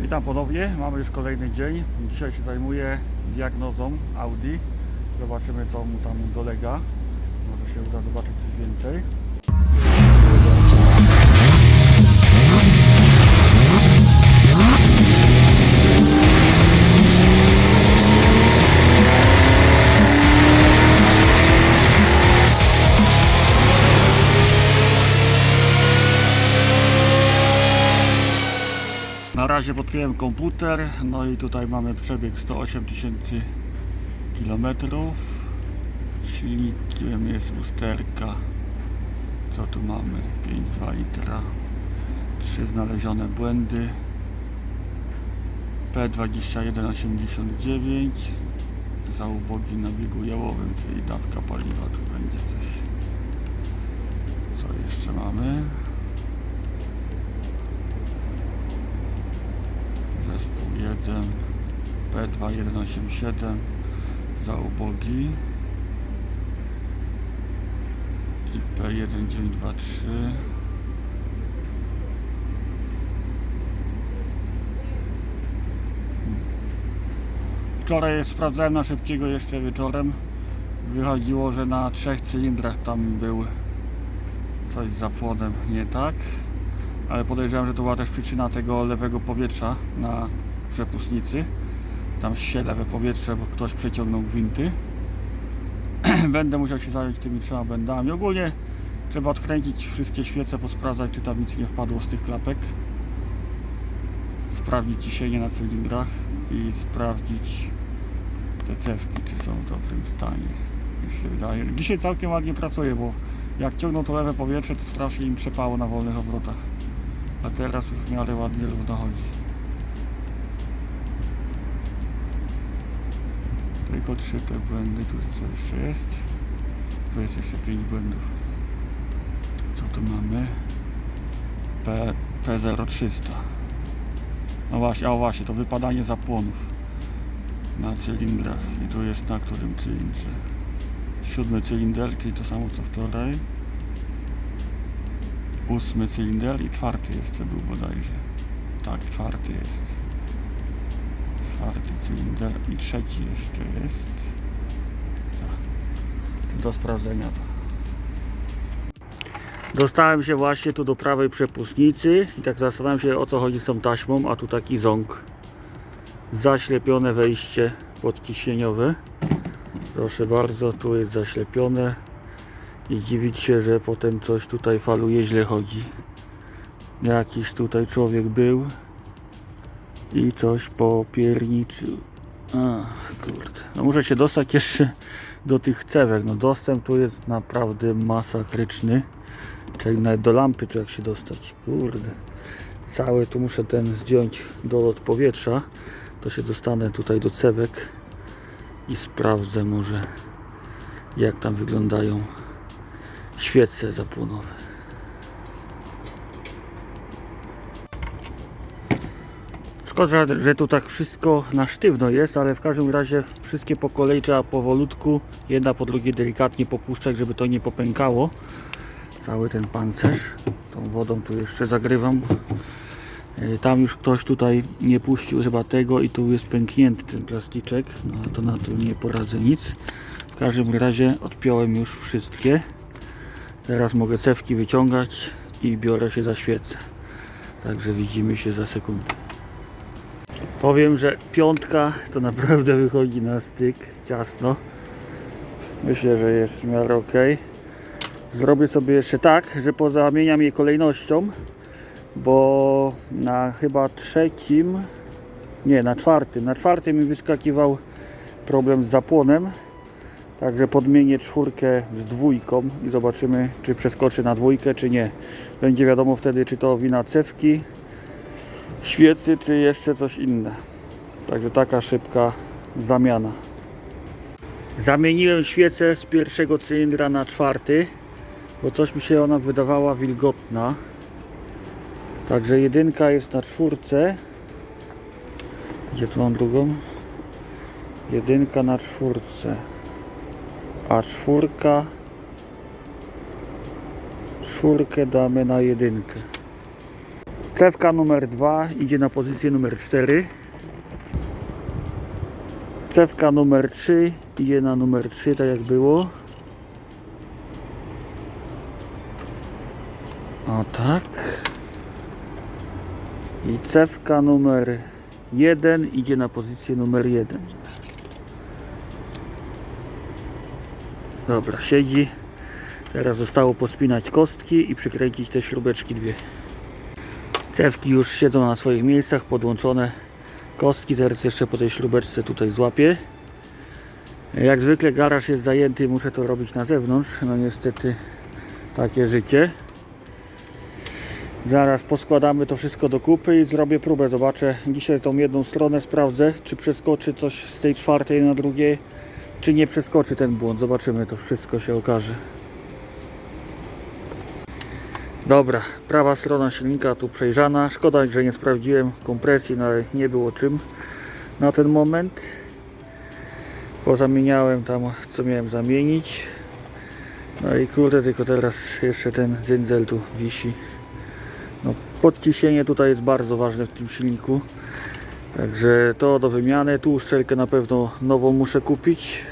Witam ponownie, mamy już kolejny dzień. Dzisiaj się zajmuję diagnozą Audi. Zobaczymy co mu tam dolega. Może się uda zobaczyć coś więcej. Razie podpiąłem komputer, no i tutaj mamy przebieg 108 tysięcy kilometrów. Silnikiem jest usterka. Co tu mamy? 5,2 litra. Trzy znalezione błędy. P2189 za ubogi na biegu jałowym, czyli dawka paliwa. Tu będzie coś. Co jeszcze mamy? Zespół 1 P2187 za ubogi. I P1923 Wczoraj sprawdzałem na szybkiego jeszcze wieczorem. Wychodziło, że na trzech cylindrach tam był coś z zapłonem nie tak. Ale podejrzewam, że to była też przyczyna tego lewego powietrza na przepustnicy. Tam się lewe powietrze, bo ktoś przeciągnął gwinty. Będę musiał się zająć tymi trzema błędami. Ogólnie trzeba odkręcić wszystkie świece, posprawdzać, czy tam nic nie wpadło z tych klapek. Sprawdzić ciśnienie na cylindrach i sprawdzić te cewki, czy są w dobrym stanie. Mi się wydaje. Dzisiaj całkiem ładnie pracuje, bo jak ciągną to lewe powietrze, to strasznie im trzepało na wolnych obrotach. A teraz już w miarę ładnie równo chodzi. Tylko trzy te błędy, tu co jeszcze jest? Tu jest jeszcze pięć błędów. Co tu mamy? P, P0300. No właśnie, a właśnie, to wypadanie zapłonów na cylindrach. I tu jest na którym cylindrze? Siódmy cylinder, czyli to samo co wczoraj ósmy cylinder i czwarty jeszcze był bodajże. Tak, czwarty jest. Czwarty cylinder i trzeci jeszcze jest. Tak. Do sprawdzenia to. Dostałem się właśnie tu do prawej przepustnicy i tak zastanawiam się o co chodzi z tą taśmą, a tu taki ząg. Zaślepione wejście podciśnieniowe. Proszę bardzo, tu jest zaślepione i dziwić się, że potem coś tutaj faluje, źle chodzi. Jakiś tutaj człowiek był i coś popierniczył. Ach, kurde. No muszę się dostać jeszcze do tych cewek. No dostęp tu jest naprawdę masakryczny. Czyli nawet do lampy tu jak się dostać. Kurde. Całe tu muszę ten zdjąć dolot powietrza. To się dostanę tutaj do cewek i sprawdzę może jak tam wyglądają świece zapłonowe. Szkoda, że tu tak wszystko na sztywno jest, ale w każdym razie wszystkie po kolei trzeba powolutku, jedna po drugiej delikatnie popuszczać, żeby to nie popękało. Cały ten pancerz. Tą wodą tu jeszcze zagrywam. E, Tam już ktoś tutaj nie puścił chyba tego i tu jest pęknięty ten plasticzek. No to na tym nie poradzę nic. W każdym razie odpiąłem już wszystkie. Teraz mogę cewki wyciągać i biorę się za świecę. Także widzimy się za sekundę. Powiem, że piątka to naprawdę wychodzi na styk ciasno. Myślę, że jest w miarę ok. Zrobię sobie jeszcze tak, że pozamieniam je kolejnością, bo na chyba trzecim, nie, na czwartym, na czwartym mi wyskakiwał problem z zapłonem. Także podmienię czwórkę z dwójką i zobaczymy, czy przeskoczy na dwójkę, czy nie. Będzie wiadomo wtedy, czy to wina cewki, świecy, czy jeszcze coś inne. Także taka szybka zamiana. Zamieniłem świecę z pierwszego cylindra na czwarty, bo coś mi się ona wydawała wilgotna. Także jedynka jest na czwórce. Gdzie tu mam drugą? Jedynka na czwórce a czwórka czwórkę damy na jedynkę Cewka numer 2 idzie na pozycję numer 4. Cewka numer 3 idzie na numer 3, tak jak było. O tak. I cewka numer 1 idzie na pozycję numer 1. Dobra, siedzi. Teraz zostało pospinać kostki i przykręcić te śrubeczki dwie. Cewki już siedzą na swoich miejscach, podłączone kostki. Teraz jeszcze po tej śrubeczce tutaj złapię. Jak zwykle garaż jest zajęty, muszę to robić na zewnątrz. No niestety takie życie. Zaraz poskładamy to wszystko do kupy i zrobię próbę. Zobaczę dzisiaj tą jedną stronę, sprawdzę czy przeskoczy coś z tej czwartej na drugie, czy nie przeskoczy ten błąd. Zobaczymy, to wszystko się okaże. Dobra, prawa strona silnika tu przejrzana. Szkoda, że nie sprawdziłem kompresji, no ale nie było czym na ten moment. Pozamieniałem tam, co miałem zamienić. No i kurde, tylko teraz jeszcze ten dzyndzel tu wisi. No, podciśnienie tutaj jest bardzo ważne w tym silniku. Także to do wymiany. Tu uszczelkę na pewno nową muszę kupić.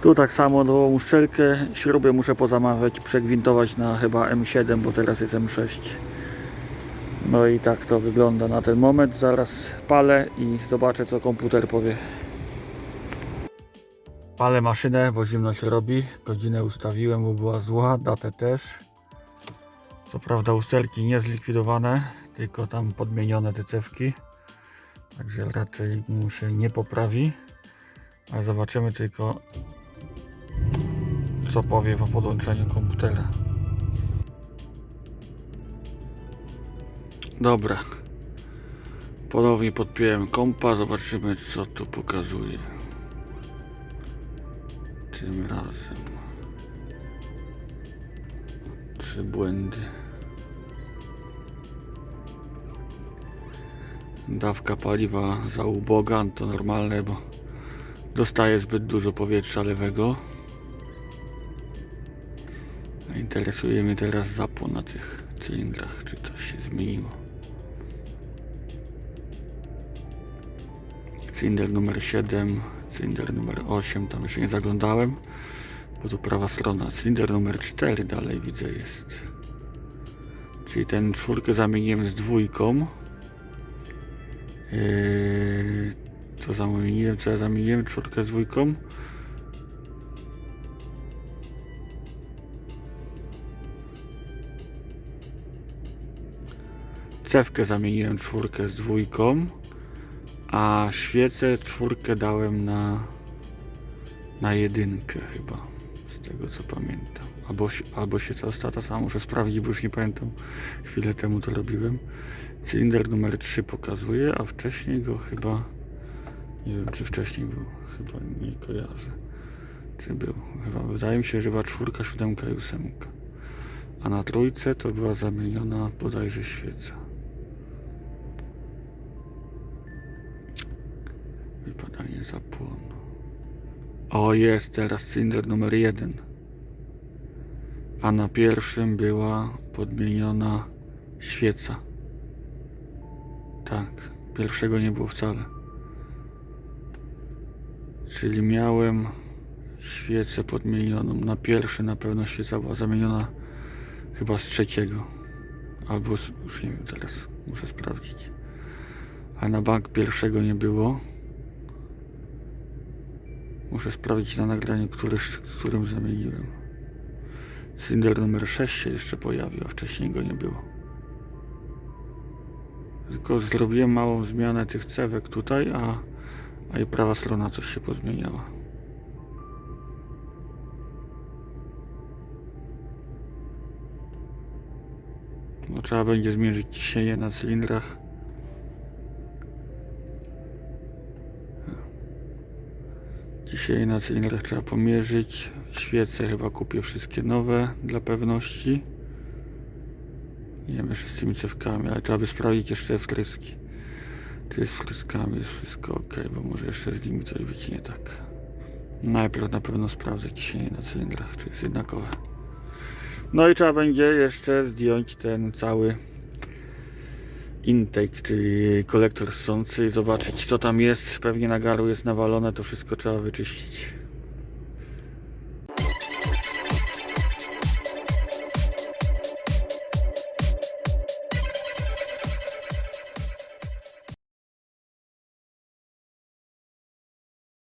Tu tak samo nową uszczelkę. Śrubę muszę pozamawiać, przegwintować na chyba M7, bo teraz jest M6. No i tak to wygląda na ten moment. Zaraz palę i zobaczę co komputer powie. Palę maszynę, bo zimno się robi. Godzinę ustawiłem, bo była zła, datę też. Co prawda usterki nie zlikwidowane, tylko tam podmienione te cewki. Także raczej mu się nie poprawi. Ale zobaczymy tylko co powie po podłączeniu komputera. Dobra. Ponownie podpiąłem kompa, zobaczymy co tu pokazuje. Tym razem. Trzy błędy. Dawka paliwa za uboga, to normalne, bo dostaje zbyt dużo powietrza lewego. Interesuje mnie teraz zapłon na tych cylindrach, czy coś się zmieniło. Cylinder numer 7, cylinder numer 8, tam jeszcze nie zaglądałem, bo to prawa strona. Cylinder numer 4 dalej widzę jest. Czyli ten czwórkę zamieniłem z dwójką. Yy, to zamieniłem, co ja zamieniłem, czwórkę z dwójką. Cewkę zamieniłem czwórkę z dwójką, a świecę czwórkę dałem na, na jedynkę chyba, z tego co pamiętam. Albo, albo świeca ostatnia sama, muszę sprawdzić, bo już nie pamiętam, chwilę temu to robiłem. Cylinder numer 3 pokazuje, a wcześniej go chyba, nie wiem czy wcześniej był, chyba nie kojarzę. Czy był? Chyba wydaje mi się, że była czwórka, siódemka i ósemka. A na trójce to była zamieniona bodajże świeca. Wypadanie zapłonu. O, jest teraz cylinder numer jeden. A na pierwszym była podmieniona świeca. Tak, pierwszego nie było wcale. Czyli miałem świecę podmienioną. Na pierwszy na pewno świeca była zamieniona chyba z trzeciego. Albo z, już nie wiem teraz, muszę sprawdzić. A na bank pierwszego nie było. Muszę sprawdzić na nagraniu, który, którym zamieniłem. Cylinder numer 6 się jeszcze pojawił, a wcześniej go nie było. Tylko zrobiłem małą zmianę tych cewek tutaj, a, a i prawa strona coś się pozmieniała. No, trzeba będzie zmierzyć ciśnienie na cylindrach. Ciśnienie na cylindrach trzeba pomierzyć. Świece chyba kupię wszystkie nowe dla pewności. Nie wiem jeszcze z tymi cewkami, ale trzeba by sprawdzić jeszcze wtryski. Czy z wtryskami, jest wszystko ok, bo może jeszcze z nimi coś być nie tak. Najpierw na pewno sprawdzę ciśnienie na cylindrach, czy jest jednakowe. No i trzeba będzie jeszcze zdjąć ten cały intake, czyli kolektor ssący zobaczyć co tam jest. Pewnie na garu jest nawalone, to wszystko trzeba wyczyścić.